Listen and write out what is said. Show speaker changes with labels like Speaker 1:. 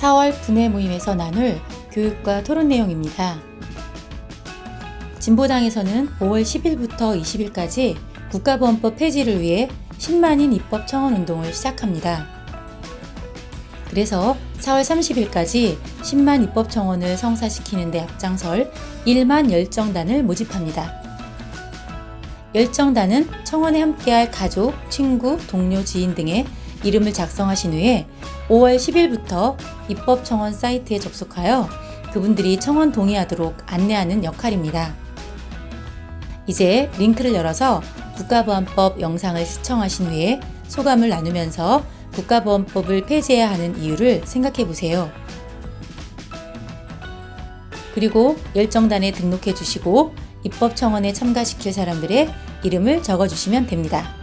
Speaker 1: 4월 분회 모임에서 나눌 교육과 토론 내용입니다. 진보당에서는 5월 10일부터 20일까지 국가보안법 폐지를 위해 10만인 입법 청원 운동을 시작합니다. 그래서 4월 30일까지 10만 입법 청원을 성사시키는 데 앞장설 1만 열정단을 모집합니다. 열정단은 청원에 함께할 가족, 친구, 동료, 지인 등의 이름을 작성하신 후에 5월 10일부터 입법 청원 사이트에 접속하여 그분들이 청원 동의하도록 안내하는 역할입니다. 이제 링크를 열어서 국가보안법 영상을 시청하신 후에 소감을 나누면서 국가보안법을 폐지해야 하는 이유를 생각해 보세요. 그리고 열정단에 등록해 주시고 입법 청원에 참가시킬 사람들의 이름을 적어 주시면 됩니다.